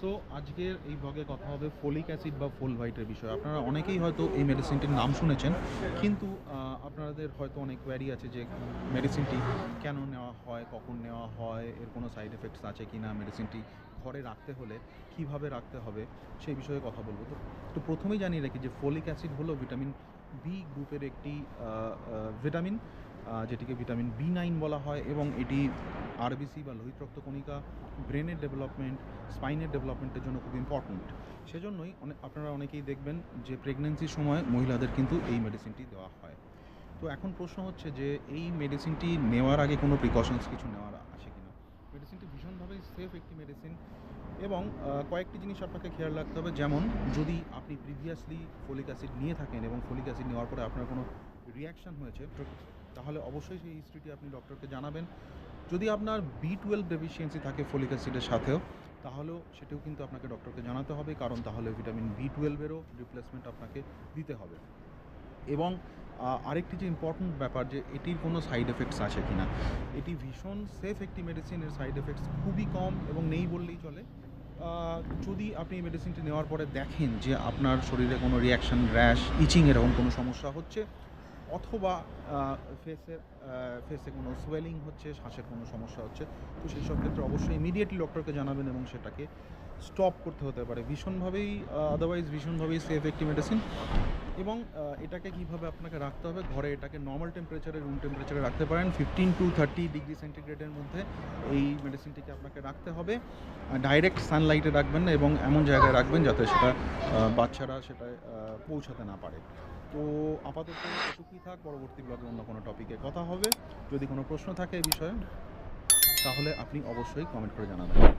So আজকের এই ব্লগে কথা হবে ফোলিক অ্যাসিড বা ফোলভাইটের বিষয়ে। আপনারা অনেকেই হয়তো এই মেডিসিনটির নাম শুনেছেন, কিন্তু আপনাদের হয়তো অনেক কোয়ারি আছে যে মেডিসিনটি কেন নেওয়া হয়, কখন নেওয়া হয়, এর কোনো সাইড এফেক্টস আছে কি না মেডিসিনটি ঘরে রাখতে হলে কীভাবে রাখতে হবে, সেই বিষয়ে কথা বলব। তো তো প্রথমেই জানিয়ে রাখি যে ফোলিক অ্যাসিড হলো ভিটামিন বি গ্রুপের একটি ভিটামিন যেটিকে ভিটামিন বি নাইন বলা হয় এবং এটি আরবিসি বা লোহিত রক্তকণিকা ব্রেনের ডেভেলপমেন্ট, স্পাইনের ডেভেলপমেন্টের জন্য খুব ইম্পর্ট্যান্ট সেজন্যই অনেক আপনারা অনেকেই দেখবেন যে প্রেগনেন্সির সময় মহিলাদের কিন্তু এই মেডিসিনটি দেওয়া হয়। তো এখন প্রশ্ন হচ্ছে যে এই মেডিসিনটি নেওয়ার আগে কোনো প্রিকশনস কিছু নেওয়ার আছে কিনা? মেডিসিনটি ভীষণভাবেই সেফ একটি মেডিসিন এবং কয়েকটি জিনিস আপনাকে খেয়াল রাখতে হবে। যেমন, যদি আপনি প্রিভিয়াসলি ফলিক অ্যাসিড নিয়ে থাকেন এবং ফলিক অ্যাসিড নেওয়ার পরে আপনার কোনো রিয়াকশান হয়েছে, তাহলে অবশ্যই সেই হিস্ট্রিটি আপনি ডক্টরকে জানাবেন। যদি আপনার বি টুয়েলভ ডেফিসিয়েন্সি থাকে ফলিক অ্যাসিডের সাথেও, তাহলেও সেটাও কিন্তু আপনাকে ডক্টরকে জানাতে হবে, কারণ তাহলে ভিটামিন বি টুয়েলভেরও রিপ্লেসমেন্ট আপনাকে দিতে হবে। এবং আরেকটি যে ইম্পর্ট্যান্ট ব্যাপার যে এটির কোনো সাইড এফেক্টস আছে কি না এটি ভীষণ সেফ একটি মেডিসিন এর সাইড এফেক্টস খুবই কম এবং নেই বললেই চলে। যদি আপনি এই মেডিসিনটি নেওয়ার পরে দেখেন যে আপনার শরীরে কোনো রিয়াকশন র্যাশ ইচিং এরকম কোনো সমস্যা হচ্ছে অথবা ফেসে ফেসে কোনো সোয়েলিং হচ্ছে, শ্বাসের কোনো সমস্যা হচ্ছে, তো সেই সব ক্ষেত্রে অবশ্যই ইমিডিয়েটলি ডক্টরকে জানাবেন এবং সেটাকে স্টপ করতে হতে পারে। ভীষণভাবেই আদারওয়াইজ ভীষণভাবেই সেফ একটি মেডিসিন এবং এটাকে কীভাবে আপনাকে রাখতে হবে? ঘরে এটাকে নর্মাল টেম্পারেচারে রুম টেম্পারেচারে রাখতে পারেন। ফিফটিন টু থার্টি ডিগ্রি সেন্টিগ্রেডের মধ্যে এই মেডিসিনটিকে আপনাকে রাখতে হবে। ডাইরেক্ট সানলাইটে রাখবেন না এবং এমন জায়গায় রাখবেন যাতে সেটা বাচ্চারা সেটা পৌঁছাতে না পারে। তো আপাতত এটুকুই থাক, পরবর্তী ব্লগে অন্য কোনো টপিকে কথা হবে। যদি কোনো প্রশ্ন থাকে এই বিষয়ে, তাহলে আপনি অবশ্যই কমেন্ট করে জানাবেন।